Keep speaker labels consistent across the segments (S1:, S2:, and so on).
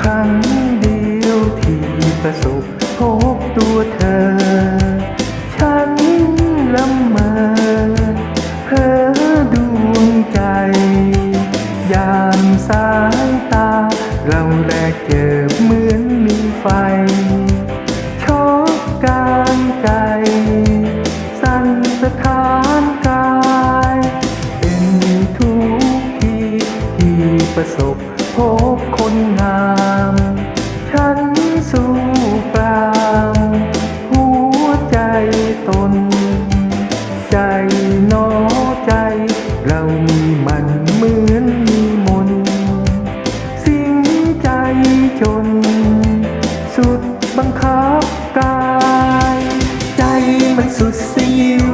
S1: ครั้งเดียวที่ประสบพบตัวเธอ ฉันละเมอเพ้อดวงใจ ยามสายตา เราแลกเจอเหมือนมีไฟช็อกกลางใจ สั่นสะท้านกายเป็นทุกทีที่ประสบพบคนงาม ฉันสู้ปรามหัวใจตน ใจหนอใจ เรามีมันเหมือนมีมน สิ่งใจจน สุดบังคับกาย ใจมันสุดสยิว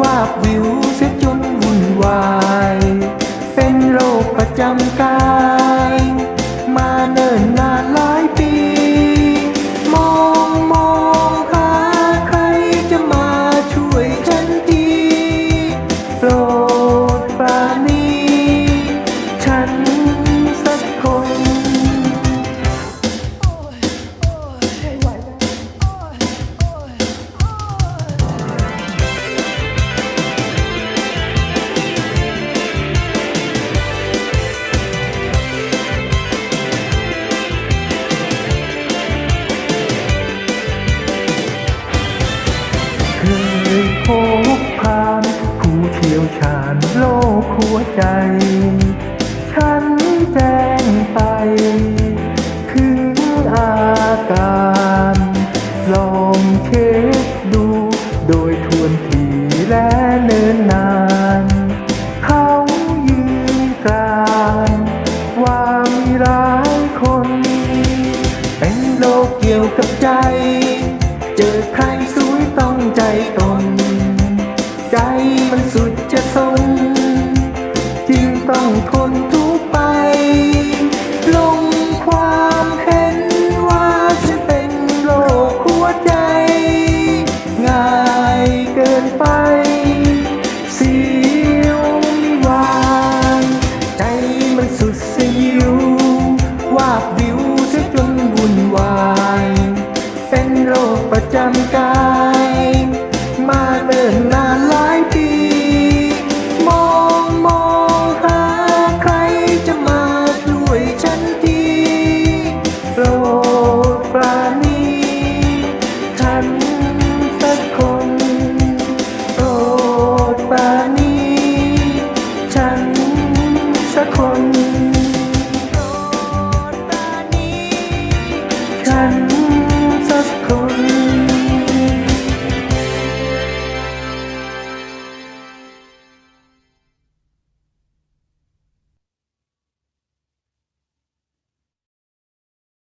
S1: วาบวิวเสียจนวุ่นวาย เป็นโรคประจำกาย หัวใจ ฉันแจ้งไปถึงอาการลองเช็คดู โดยทวนทีและเนินนาน เขายืนกรานว่ามีร้ายคน เป็นโรคเกี่ยวกับใจ เจอใครสวยต้องใจตน ใจมันสุดจะทนจึงต้อง ทนทุกไป ลงความเห็นว่าฉันเป็นโรคหัวใจ ง่ายเกินไป Mm-hmm.